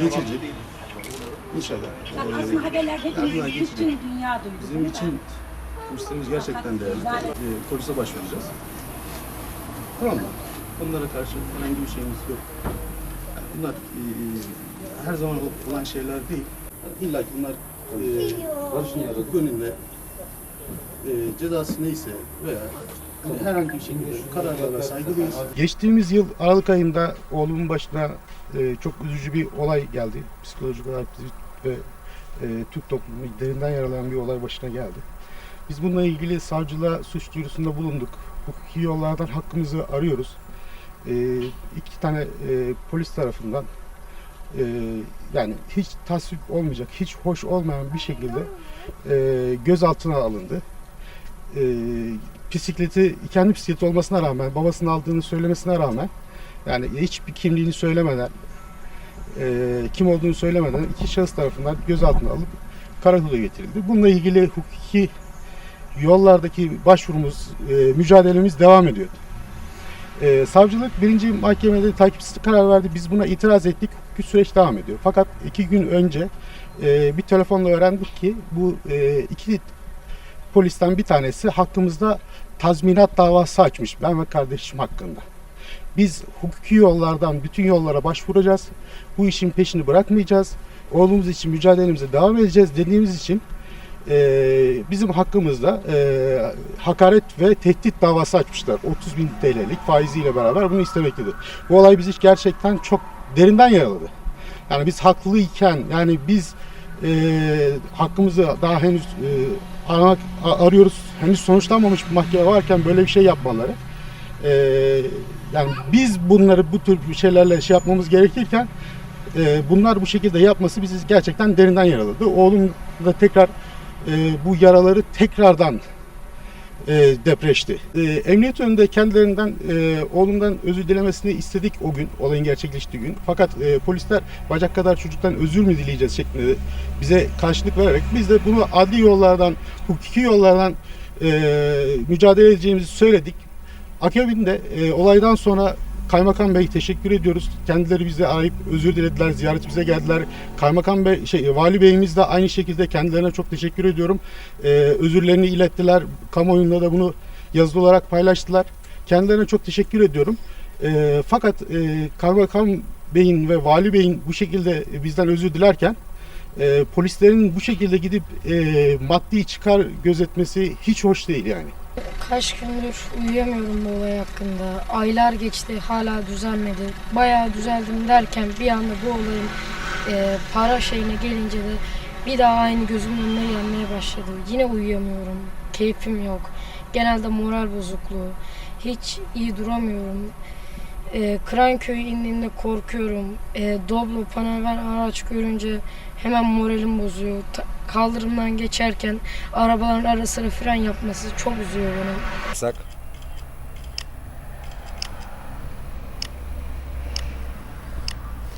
geçecek. İnşallah. Bak Ee, aslında haberlerde Abdullah bütün dünya duydu. Bizim için kurslarımız gerçekten değerli. Ee, polise başvuracağız. Tamam mı? Onlara karşı herhangi bir şeyimiz yok. Yani bunlar e, her zaman olan şeyler değil. İlla ki bunlar e, barışın yaradı gönülle e, cezası neyse veya herhangi bir şekilde kararlara saygılıyız. Geçtiğimiz yıl Aralık ayında oğlumun başına e, çok üzücü bir olay geldi. Psikolojik olarak ve e, Türk toplumu derinden yaralayan bir olay başına geldi. Biz bununla ilgili savcılığa suç duyurusunda bulunduk. Hukuki yollardan hakkımızı arıyoruz. E, iki tane e, polis tarafından e, yani hiç tasvip olmayacak, hiç hoş olmayan bir şekilde e, gözaltına alındı. E, bisikleti, kendi bisikleti olmasına rağmen, babasının aldığını söylemesine rağmen yani hiçbir kimliğini söylemeden e, kim olduğunu söylemeden iki şahıs tarafından gözaltına alıp karakola getirildi. Bununla ilgili hukuki yollardaki başvurumuz, e, mücadelemiz devam ediyor. E, savcılık birinci mahkemede takipsizlik karar verdi. Biz buna itiraz ettik. Hukuki süreç devam ediyor. Fakat iki gün önce e, bir telefonla öğrendik ki bu e, iki polisten bir tanesi hakkımızda tazminat davası açmış ben ve kardeşim hakkında. Biz hukuki yollardan bütün yollara başvuracağız. Bu işin peşini bırakmayacağız. Oğlumuz için mücadelemize devam edeceğiz dediğimiz için e, bizim hakkımızda e, hakaret ve tehdit davası açmışlar. 30 bin TL'lik faiziyle beraber bunu istemektedir. Bu olay bizi gerçekten çok derinden yaraladı. Yani biz haklıyken yani biz e, hakkımızı daha henüz e, aramak, arıyoruz. Henüz sonuçlanmamış bir mahkeme varken böyle bir şey yapmaları. e, yani biz bunları bu tür şeylerle şey yapmamız gerekirken e, bunlar bu şekilde yapması bizi gerçekten derinden yaraladı. Oğlum da tekrar e, bu yaraları tekrardan e, depreşti. E, emniyet önünde kendilerinden e, oğlumdan özür dilemesini istedik o gün, olayın gerçekleştiği gün. Fakat e, polisler bacak kadar çocuktan özür mü dileyeceğiz şeklinde bize karşılık vererek biz de bunu adli yollardan, hukuki yollardan e, mücadele edeceğimizi söyledik. Akabinde e, olaydan sonra Kaymakam Bey teşekkür ediyoruz. Kendileri bizi arayıp özür dilediler, ziyaretimize geldiler. Kaymakam Bey, şey, Vali Beyimiz de aynı şekilde kendilerine çok teşekkür ediyorum. Ee, özürlerini ilettiler. Kamuoyunda da bunu yazılı olarak paylaştılar. Kendilerine çok teşekkür ediyorum. Ee, fakat e, Kaymakam Bey'in ve Vali Bey'in bu şekilde bizden özür dilerken e, polislerin bu şekilde gidip e, maddi çıkar gözetmesi hiç hoş değil yani. Kaç gündür uyuyamıyorum bu olay hakkında. Aylar geçti hala düzelmedi. Bayağı düzeldim derken bir anda bu olayın e, para şeyine gelince de bir daha aynı gözümün önüne gelmeye başladı. Yine uyuyamıyorum. Keyfim yok. Genelde moral bozukluğu. Hiç iyi duramıyorum. E, Kıranköy indiğinde korkuyorum. E, Doblo Panaver araç görünce hemen moralim bozuyor. Ta- kaldırımdan geçerken arabaların ara sıra fren yapması çok üzüyor beni. Sak